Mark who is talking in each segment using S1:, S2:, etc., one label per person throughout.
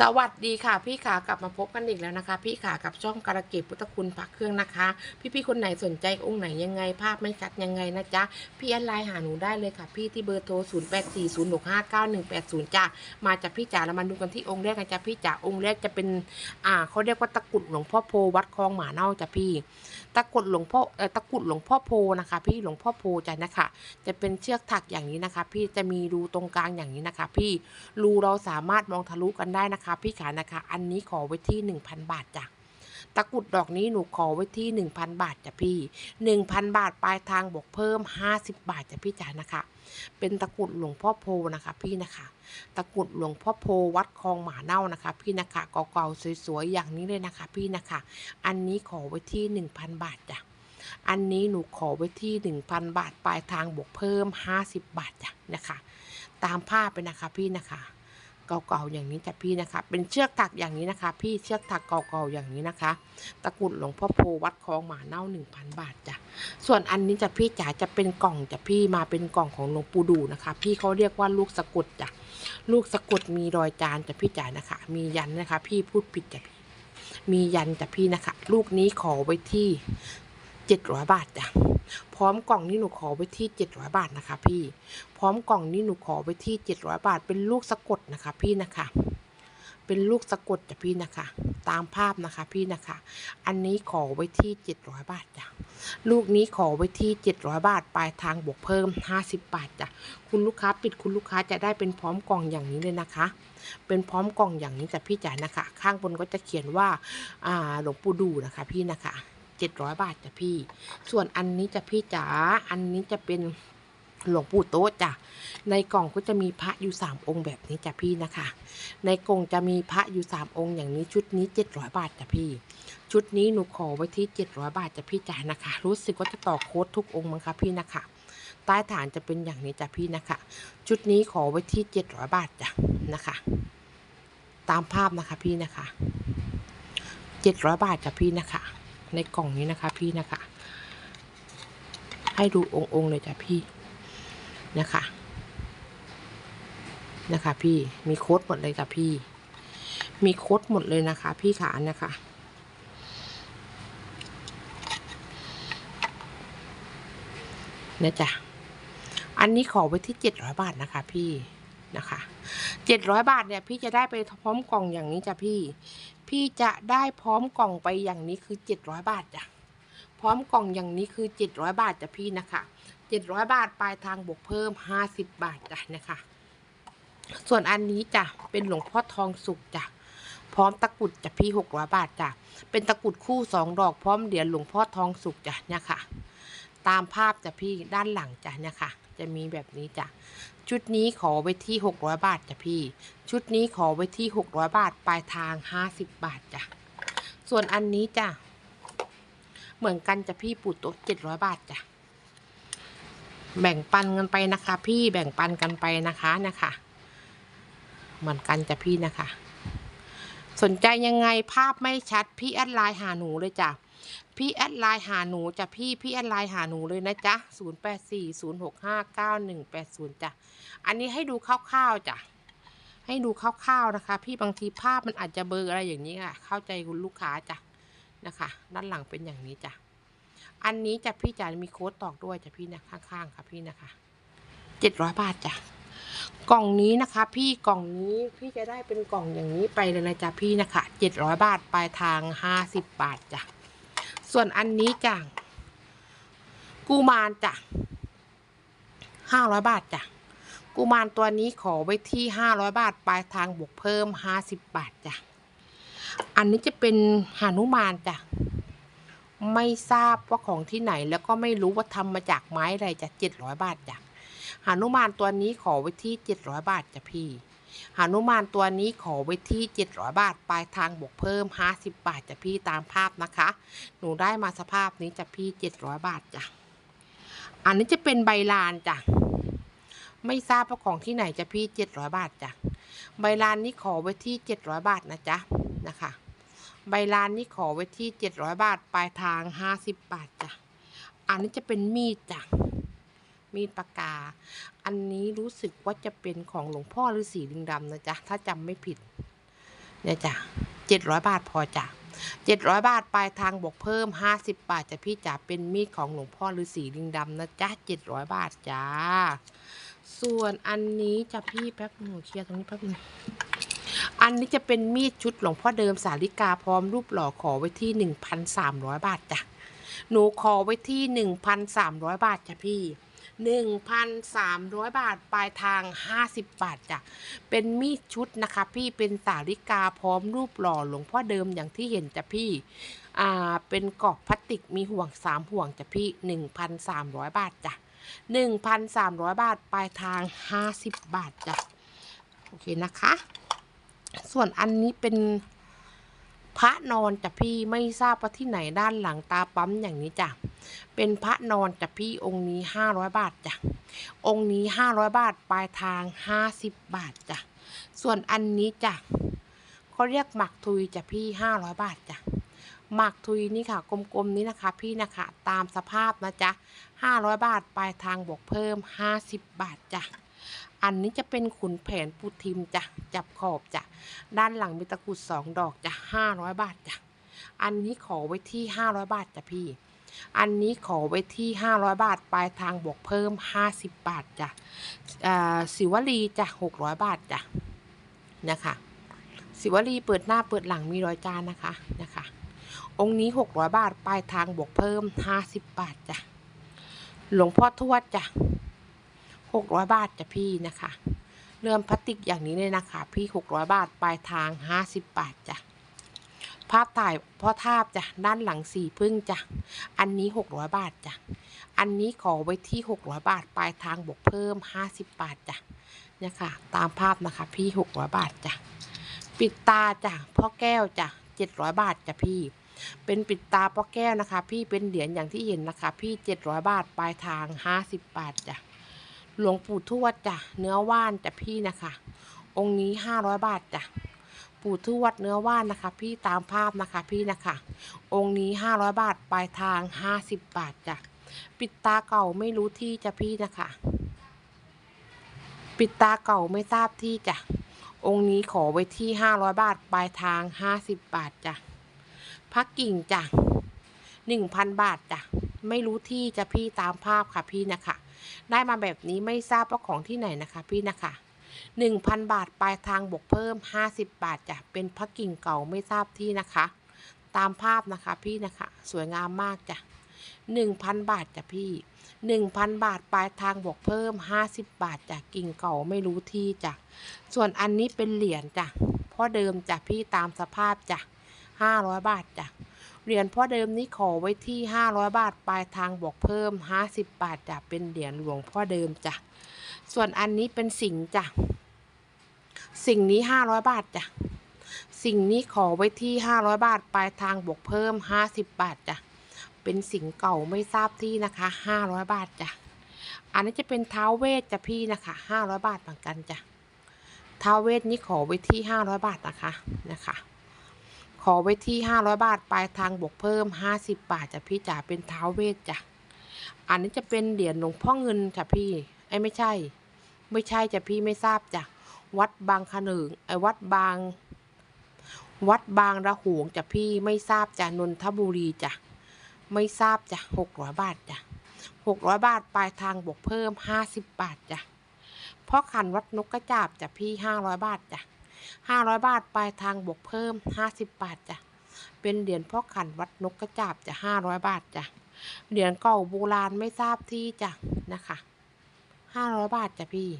S1: สวัสดีค่ะพี่ขากลับมาพบกันอีกแล้วนะคะ พี่ขากับช่องการะเกดพุทธคุณพักเครื่องนะคะ พี่ๆคนไหนสนใจองค์ไหนยังไง ภาพไม่ชัดยังไงนะจ๊ะพี่แอดไลน์หาหนูได้เลยค่ะ พี่ที่เบอร์โทร 0 8 4 0 6 5 9 1 8 0จ้ามาจากพี่จ๋าแล้วมาดูกันที่องค์แรกกันจ้ะพี่จ๋าองค์แรกจะเป็นอ่าเขาเรียกว่าตะกุดหลวงพ่อโพวัดคลองหมาเน่าจ้ะพี่ ตะกรุดหลวงพ่อตะกรุดหลวงพ่อโพนะคะ พี่หลวงพ่อโพจะนะคะ จะเป็นเชือกถักอย่างนี้นะคะ พี่จะมีรูตรงกลางอย่างนี้นะคะ พี่รูเราสามารถมองทะลุกันได้นะคะ พี่ขานะคะ อันนี้ขอไว้ที่ 1,000 บาทจ้ะตะกรุดดอกนี้หนูขอไว้ที่ 1,000 บาทจ้ะพี่ 1,000 บาทปลายทางบวกเพิ่ม 50 บาทจ้ะพี่จ๋านะคะ เป็นตะกรุดหลวงพ่อโพนะคะ พี่นะคะ ตะกรุดหลวงพ่อโพวัดคลองหมาเน่านะคะ พี่นะคะเก่าๆสวยๆอย่างนี้เลยนะคะ พี่นะคะ อันนี้ขอไว้ที่ 1,000 บาทจ้ะอันนี้หนูขอไว้ที่ 1,000 บาทปลายทางบวกเพิ่ม 50 บาทจ้ะนะคะ ตามภาพไปนะคะพี่นะคะ เก่าๆอย่างนี้จ้ะพี่นะคะ เป็นเชือกถักอย่างนี้นะคะ พี่เชือกถักเก่าๆอย่างนี้นะคะ ตะกรุดหลวงพ่อโพวัดคลองหมาเน่า 1,000 บาทจ้ะส่วนอันนี้จ้ะพี่จ๋าจะเป็นกล่องจ้ะพี่มาเป็นกล่องของหลวงปู่ดูนะคะ พี่เขาเรียกว่าลูกสะกุดจ้ะลูกสะกุดมีรอยจานจ้ะพี่จ๋านะคะ มียันนะคะ พี่พูดผิดจ้ะพี่มียันจ้ะพี่นะคะ ลูกนี้ขอไว้ที่ 700 บาทจ้ะพร้อมกล่องนี้หนูขอไว้ที่ 700 บาทนะคะ พี่ พร้อมกล่องนี้หนูขอไว้ที่ 700 บาท เป็นลูกสะกดนะคะ พี่นะคะ เป็นลูกสะกดจ้ะพี่นะคะ ตามภาพนะคะพี่นะคะ อันนี้ขอไว้ที่ 700 บาทจ้ะลูกนี้ขอไว้ที่ 700 บาท ปลายทางบวกเพิ่ม 50 บาทจ้ะคุณลูกค้าปิดคุณลูกค้าจะได้เป็นพร้อมกล่องอย่างนี้เลยนะคะ เป็นพร้อมกล่องอย่างนี้จ้ะพี่จ๋านะคะ ข้างบนก็จะเขียนว่าอ่าหลวงปู่ดูนะคะ พี่นะคะ 700 บาทจ้ะพี่ ส่วนอันนี้จะพี่จ๋า อันนี้จะเป็นหลวงปู่โต๊ะจ้ะ ในกล่องก็จะมีพระอยู่3องค์แบบนี้จ้ะพี่นะคะ ในกล่องจะมีพระอยู่3องค์อย่างนี้ชุดนี้700บาทจ้ะพี่ ชุดนี้หนูขอไว้ที่700บาทจ้ะพี่จ๋านะคะ รู้สึกว่าจะต่อโค้ดทุกองค์มั้งคะพี่นะคะ ใต้ฐานจะเป็นอย่างนี้จ้ะพี่นะคะ ชุดนี้ขอไว้ที่700บาทจ้ะนะคะ ตามภาพนะคะพี่นะคะ700บาทจ้ะพี่นะคะ ในกล่องนี้นะคะพี่นะคะ ให้ดูองค์ๆเลยจ้ะพี่นะคะนะคะ พี่มีโค้ดหมดเลยจ้ะพี่ มีโค้ดหมดเลยนะคะ พี่ขานะคะนะจ๊ะอันนี้ขอไว้ที่เจ็ดร้อยบาทนะคะ พี่นะคะเจ็ดร้อยบาทเนี่ย พี่จะได้ไปพร้อมกล่องอย่างนี้จ้ะพี่ พี่จะได้พร้อมกล่องไปอย่างนี้คือเจ็ดร้อยบาทจ้ะพร้อมกล่องอย่างนี้คือเจ็ดร้อยบาทจ้ะพี่นะคะเจ็ดร้อยบาทปลายทางบวกเพิ่มห้าสิบบาทจ้ะนะคะ ส่วนอันนี้จ้ะเป็นหลวงพ่อทองสุกจ้ะพร้อมตะกรุดจ้ะพี่หกร้อยบาทจ้ะเป็นตะกรุดคู่สองดอกพร้อมเหรียญหลวงพ่อทองสุกจ้ะเนี่ยค่ะ ตามภาพจ้ะพี่ด้านหลังจ้ะเนี่ยค่ะ จะมีแบบนี้จ้ะ ชุดนี้ขอไว้ที่หกร้อยบาทจ้ะพี่ ชุดนี้ขอไว้ที่หกร้อยบาท ปลายทางห้าสิบบาทจ้ะ ส่วนอันนี้จ้ะ เหมือนกันจ้ะพี่ปูโต๊ะเจ็ดร้อยบาทจ้ะ แบ่งปันกันไปนะคะ พี่ แบ่งปันกันไปนะคะนะคะ เหมือนกันจ้ะพี่นะคะ สนใจยังไงภาพไม่ชัด พี่แอดไลน์หาหนูเลยจ้ะพี่แอดไลน์หาหนูจ้ะพี่พี่แอดไลน์หาหนูเลยนะจ๊ะ0 8 4 0 6 5 9 1 8 0จ้ะอันนี้ให้ดูคร่าวๆจ้ะให้ดูคร่าวๆนะคะ พี่บางทีภาพมันอาจจะเบลออะไรอย่างนี้ค่ะ เข้าใจคุณลูกค้าจ้ะนะคะ ด้านหลังเป็นอย่างนี้จ้ะอันนี้จะพี่จ๋ามีโค้ดตอกด้วยจ้ะพี่นะข้างๆค่ะพี่นะคะเจ็ดร้อยบาทจ้ะ กล่องนี้นะคะ พี่กล่องนี้พี่จะได้เป็นกล่องอย่างนี้ไปเลยนะจ๊ะพี่นะคะเจ็ดร้อยบาทปลายทางห้าสิบบาทจ้ะส่วนอันนี้จ้ะกูมารจ้ะห้าร้อยบาทจ้ะกุมารตัวนี้ขอไว้ที่ห้าร้อยบาท ปลายทางบวกเพิ่มห้าสิบบาทจ้ะ อันนี้จะเป็นหานุมานจ้ะ ไม่ทราบว่าของที่ไหนแล้วก็ไม่รู้ว่าทำมาจากไม้อะไรจ้ะเจ็ดร้อยบาทจ้ะ หานุมานตัวนี้ขอไว้ที่เจ็ดร้อยบาทจ้ะพี่หานุมานตัวนี้ขอไว้ที่เจ็ดร้อยบาท ปลายทางบวกเพิ่มห้าสิบบาทจ้ะพี่ตามภาพนะคะ หนูได้มาสภาพนี้จ้ะพี่เจ็ดร้อยบาทจ้ะ อันนี้จะเป็นใบลานจ้ะ ไม่ทราบว่าของที่ไหนจะพี่เจ็ดร้อยบาทจ้ะ ใบลานนี้ขอไว้ที่เจ็ดร้อยบาทนะจ๊ะ นะคะ ใบลานนี้ขอไว้ที่เจ็ดร้อยบาท ปลายทางห้าสิบบาทจ้ะ อันนี้จะเป็นมีดจ้ะ มีดปากกา อันนี้รู้สึกว่าจะเป็นของหลวงพ่อฤาษีลิงดำนะจ๊ะ ถ้าจำไม่ผิด เนี่ยจ้ะเจ็ดร้อยบาทพอจ้ะเจ็ดร้อยบาทปลายทางบวกเพิ่มห้าสิบบาทจะพี่จ๋าเป็นมีดของหลวงพ่อฤาษีลิงดำนะจ๊ะเจ็ดร้อยบาทจ้า ส่วนอันนี้จะพี่แป๊บหนูเคลียร์ตรงนี้แป๊บนึงอันนี้จะเป็นมีดชุดหลวงพ่อเดิมสาลิกาพร้อมรูปหล่อขอไว้ที่หนึ่งพันสามร้อยบาทจ้ะ หนูขอไว้ที่หนึ่งพันสามร้อยบาทจ้ะพี่ หนึ่งพันสามร้อยบาท ปลายทางห้าสิบบาทจ้ะ เป็นมีดชุดนะคะ พี่เป็นสาลิกาพร้อมรูปหล่อหลวงพ่อเดิมอย่างที่เห็นจ้ะพี่ อ่า เป็นกรอบพลาสติกมีห่วงสามห่วงจ้ะพี่หนึ่งพันสามร้อยบาทจ้ะหนึ่งพันสามร้อยบาท ปลายทางห้าสิบบาทจ้ะ โอเคนะคะ ส่วนอันนี้เป็นพระนอนจ้ะพี่ไม่ทราบว่าที่ไหนด้านหลังตาปั๊มอย่างนี้จ้ะ เป็นพระนอนจ้ะพี่องค์นี้ห้าร้อยบาทจ้ะองค์นี้ห้าร้อยบาทปลายทางห้าสิบบาทจ้ะส่วนอันนี้จ้ะเขาเรียกหมักทุยจ้ะพี่ห้าร้อยบาทจ้ะหมักทุยนี่ค่ะ กลมๆนี้นะคะ พี่นะคะ ตามสภาพนะจ๊ะห้าร้อยบาทปลายทางบวกเพิ่มห้าสิบบาทจ้ะอันนี้จะเป็นขุนแผนปูทิมจ้ะจับขอบจ้ะด้านหลังมีตะกรุดสองดอกจ้ะห้าร้อยบาทจ้ะอันนี้ขอไว้ที่ห้าร้อยบาทจ้ะพี่ อันนี้ขอไว้ที่ห้าร้อยบาท ปลายทางบวกเพิ่มห้าสิบบาทจ้ะอ่าสิวลีจ้ะหกร้อยบาทจ้ะนะคะ สิวลีเปิดหน้าเปิดหลังมีรอยจานนะคะนะคะ องค์นี้หกร้อยบาท ปลายทางบวกเพิ่มห้าสิบบาทจ้ะหลวงพ่อทวดจ้ะหกร้อยบาทจ้ะพี่นะคะเริ่อมพลาสติกอย่างนี้เลยนะคะ พี่หกร้อยบาท ปลายทางห้าสิบบาทจ้ะ ภาพถ่ายพ่อทาบจ้ะด้านหลังสี่พึ่งจ้ะอันนี้หกร้อยบาทจ้ะอันนี้ขอไว้ที่หกร้อยบาท ปลายทางบวกเพิ่มห้าสิบบาทจ้ะเนี่ยค่ะ ตามภาพนะคะ พี่หกร้อยบาทจ้ะปิดตาจ้ะพ่อแก้วจ้ะเจ็ดร้อยบาทจ้ะพี่ เป็นปิดตาพ่อแก้วนะคะ พี่เป็นเหรียญอย่างที่เห็นนะคะ พี่เจ็ดร้อยบาท ปลายทางห้าสิบบาทจ้ะหลวงปู่ทวดจ้ะเนื้อว่านจ้ะพี่นะคะ องค์นี้ห้าร้อยบาทจ้ะ ปู่ทวดเนื้อว่านนะคะ พี่ตามภาพนะคะพี่นะคะ องค์นี้ห้าร้อยบาทปลายทางห้าสิบบาทจ้ะปิดตาเก่าไม่รู้ที่จ้ะพี่นะคะ ปิดตาเก่าไม่ทราบที่จ้ะองค์นี้ขอไว้ที่ห้าร้อยบาทปลายทางห้าสิบบาทจ้ะพักกิ่งจ้ะหนึ่งพันบาทจ้ะไม่รู้ที่จะพี่ตามภาพค่ะพี่นะคะ ได้มาแบบนี้ไม่ทราบว่าของที่ไหนนะคะพี่นะคะ หนึ่งพันบาท ปลายทางบวกเพิ่มห้าสิบบาทจ้ะเป็นพักกิ่งเก่าไม่ทราบที่นะคะ ตามภาพนะคะพี่นะคะ สวยงามมากจ้ะหนึ่งพันบาทจ้ะพี่หนึ่งพันบาท ปลายทางบวกเพิ่มห้าสิบบาทจ้ะกิ่งเก่าไม่รู้ที่จ้ะส่วนอันนี้เป็นเหรียญจ้ะพ่อเดิมจ้ะพี่ตามสภาพจ้ะห้าร้อยบาทจ้ะเหรียญพ่อเดิมนี้ขอไว้ที่ห้าร้อยบาท ปลายทางบวกเพิ่มห้าสิบบาทจ้ะเป็นเหรียญหลวงพ่อเดิมจ้ะส่วนอันนี้เป็นสิงจ้ะ สิ่งนี้ห้าร้อยบาทจ้ะ สิ่งนี้ขอไว้ที่ห้าร้อยบาทปลายทางบวกเพิ่มห้าสิบบาทจ้ะ เป็นสิ่งเก่าไม่ทราบที่นะคะห้าร้อยบาทจ้ะ อันนี้จะเป็นเท้าเวทจ้ะพี่นะคะห้าร้อยบาทเหมือนกันจ้ะเท้าเวทนี้ขอไว้ที่ห้าร้อยบาทนะคะนะคะ ขอไว้ที่ห้าร้อยบาทปลายทางบวกเพิ่มห้าสิบบาทจ้ะพี่จ๋าเป็นเท้าเวทจ้ะ อันนี้จะเป็นเหรียญหลวงพ่อเงินจ้ะพี่ไอ้ไม่ใช่ ไม่ใช่จ้ะพี่ไม่ทราบจ้ะ วัดบางขนึงไอ้วัดบาง วัดบางระหงจ้ะพี่ไม่ทราบจ้ะนนทบุรีจ้ะไม่ทราบจ้ะหกร้อยบาทจ้ะหกร้อยบาทปลายทางบวกเพิ่มห้าสิบบาทจ้ะพ่อขันวัดนกกระจาบจ้ะพี่ห้าร้อยบาทจ้ะห้าร้อยบาทปลายทางบวกเพิ่มห้าสิบบาทจ้ะเป็นเหรียญพ่อขันวัดนกกระจาบจ้ะห้าร้อยบาทจ้ะเหรียญเก่าโบราณไม่ทราบที่จ้ะนะคะห้าร้อยบาทจ้ะพี่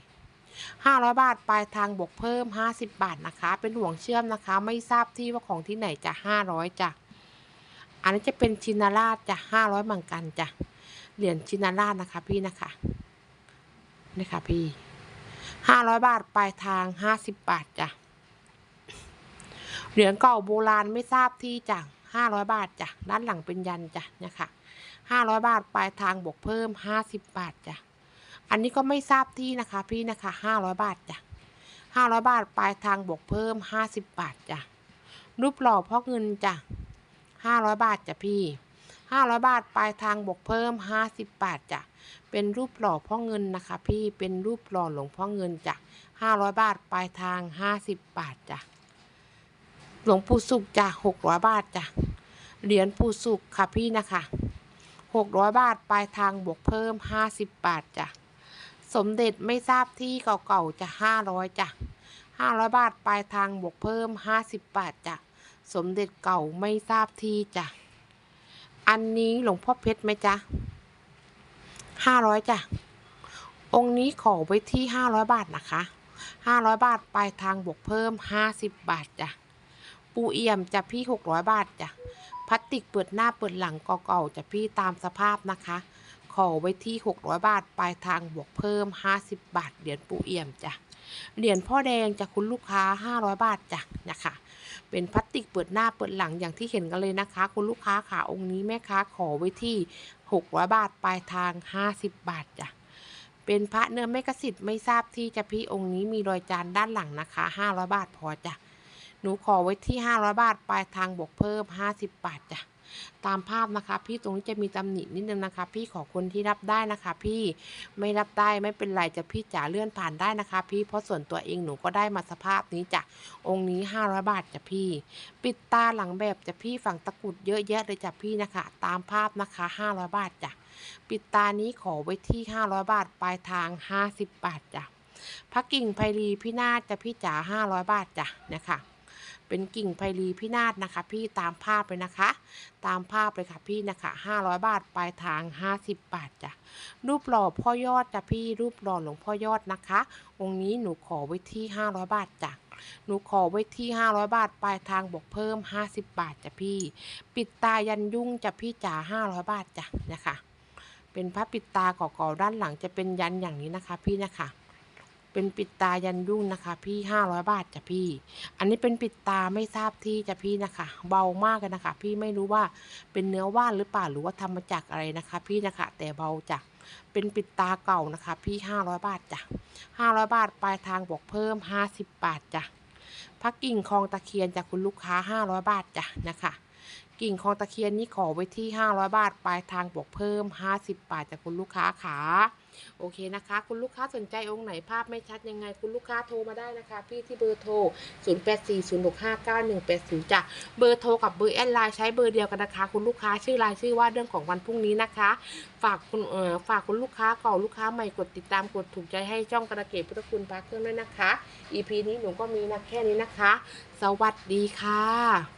S1: ห้าร้อยบาทปลายทางบวกเพิ่มห้าสิบบาทนะคะ เป็นห่วงเชื่อมนะคะ ไม่ทราบที่ว่าของที่ไหนจะห้าร้อยจ้ะอันนี้จะเป็นชินาราชจะห้าร้อยเหมือนกันจ้ะเหรียญชินาราชนะคะพี่นะคะนี่ค่ะพี่ห้าร้อยบาทปลายทางห้าสิบบาทจ้ะเหรียญเก่าโบราณไม่ทราบที่จ้ะห้าร้อยบาทจ้ะด้านหลังเป็นยันจ้ะเนี่ยค่ะห้าร้อยบาทปลายทางบวกเพิ่มห้าสิบบาทจ้ะ อันนี้ก็ไม่ทราบที่นะคะพี่นะคะห้าร้อยบาทจ้ะห้าร้อยบาทปลายทางบวกเพิ่มห้าสิบบาทจ้ะรูปหล่อพ่อเงินจ้ะห้าร้อยบาทจ้ะพี่ห้าร้อยบาทปลายทางบวกเพิ่มห้าสิบบาทจ้ะเป็นรูปหล่อพ่อเงินนะคะ พี่เป็นรูปหล่อหลวงพ่อเงินจ้ะห้าร้อยบาทปลายทางห้าสิบบาทจ้ะหลวงปู่สุขจ้ะหกร้อยบาทจ้ะเหรียญปู่สุขค่ะพี่นะคะหกร้อยบาทปลายทางบวกเพิ่มห้าสิบบาทจ้ะ สมเด็จไม่ทราบที่เก่าๆจะห้าร้อยจ้ะห้าร้อยบาทปลายทางบวกเพิ่มห้าสิบบาทจ้ะสมเด็จเก่าไม่ทราบที่จ้ะอันนี้หลวงพ่อเพชรไหมจ๊ะห้าร้อยจ้ะองค์นี้ขอไว้ที่ห้าร้อยบาทนะคะห้าร้อยบาทปลายทางบวกเพิ่มห้าสิบบาทจ้ะปูเอี่ยมจะพี่600บาทจ้ะพลาสติกเปิดหน้าเปิดหลังเก่าๆจะพี่ตามสภาพนะคะ ขอไว้ที่ 600 บาท ปลายทางบวกเพิ่ม 50 บาท เหรียญปูเอี่ยมจ้ะ เหรียญพ่อแดงจะคุณลูกค้า 500 บาทจ้ะนะคะ เป็นพลาสติกเปิดหน้าเปิดหลังอย่างที่เห็นกันเลยนะคะ คุณลูกค้าขาองค์นี้แม่ค้าขอไว้ที่ 600 บาท ปลายทาง 50 บาทจ้ะเป็นพระเนื้อไม่กระสิทธิ์ไม่ทราบที่จะพี่องค์นี้มีรอยจานด้านหลังนะคะ 500 บาทพอจ้ะ หนูขอไว้ที่ 500 บาท ปลายทางบวกเพิ่ม 50 บาทจ้ะ ตามภาพนะคะ พี่ตรงนี้จะมีตำหนินิดนึงนะคะ พี่ขอคนที่รับได้นะคะ พี่ไม่รับได้ไม่เป็นไรจะพี่จ๋าเลื่อนผ่านได้นะคะ พี่เพราะส่วนตัวเองหนูก็ได้มาสภาพนี้จ้ะองค์นี้ 500 บาทจ้ะพี่ ปิดตาหลังแบบจะพี่ฝั่งตะกุดเยอะแยะเลยจ้ะพี่นะคะ ตามภาพนะคะ 500 บาทจ้ะปิดตานี้ขอไว้ที่ 500 บาท ปลายทาง 50 บาทจ้ะพระกิ่งไพรีพี่นาจะพี่จ๋า500 บาทจ้ะนะคะ เป็นกิ่งไพรีพินาศนะคะ พี่ตามภาพเลยนะคะ ตามภาพเลยค่ะพี่นะคะ500 บาทปลายทาง 50 บาทจ้ะรูปหล่อพ่อยอดจ้ะพี่รูปหล่อหลวงพ่อยอดนะคะ องค์นี้หนูขอไว้ที่ 500 บาทจ้ะหนูขอไว้ที่ 500 บาท ปลายทางบวกเพิ่ม 50 บาทจ้ะพี่ ปิดตายันยุ่งจ้ะพี่จ๋า500 บาทจ้ะนะคะ เป็นพระปิดตาก่าๆด้านหลังจะเป็นยันอย่างนี้นะคะพี่นะคะ เป็นปิดตายันยุ่งนะคะ พี่500บาทจ้ะพี่ อันนี้เป็นปิดตาไม่ทราบที่จ้ะพี่นะคะ เบามากเลยนะคะ พี่ไม่รู้ว่าเป็นเนื้อว่านหรือเปล่าหรือว่าทำมาจากอะไรนะคะ พี่นะคะ แต่เบาจ้ะเป็นปิดตาเก่านะคะ พี่500บาทจ้ะ500บาทปลายทางบวกเพิ่ม50บบาทจ้ะพักกิ่งคลองตะเคียนจากคุณลูกค้า500บาทจ้ะนะคะ กิ่งคองตะเคียนนี่ขอไว้ที่ 500 บาท ปลายทางบวกเพิ่ม 50 บาทจากคุณลูกค้าขาโอเคนะคะ คุณลูกค้าสนใจองค์ไหนภาพไม่ชัดยังไง คุณลูกค้าโทรมาได้นะคะ พี่ที่เบอร์โทร 0840659180จ้ะเบอร์โทรกับเบอร์แอดไลน์ใช้เบอร์เดียวกันนะคะ คุณลูกค้าชื่อรายชื่อว่าเรื่องของวันพรุ่งนี้นะคะ ฝากคุณเอ่อฝากคุณลูกค้าเก่าลูกค้าใหม่กดติดตามกดถูกใจให้ช่องกระเกตพุทธคุณพระเครื่องด้วยนะคะ EP นี้หนูก็มีนะแค่นี้นะคะ สวัสดีค่ะ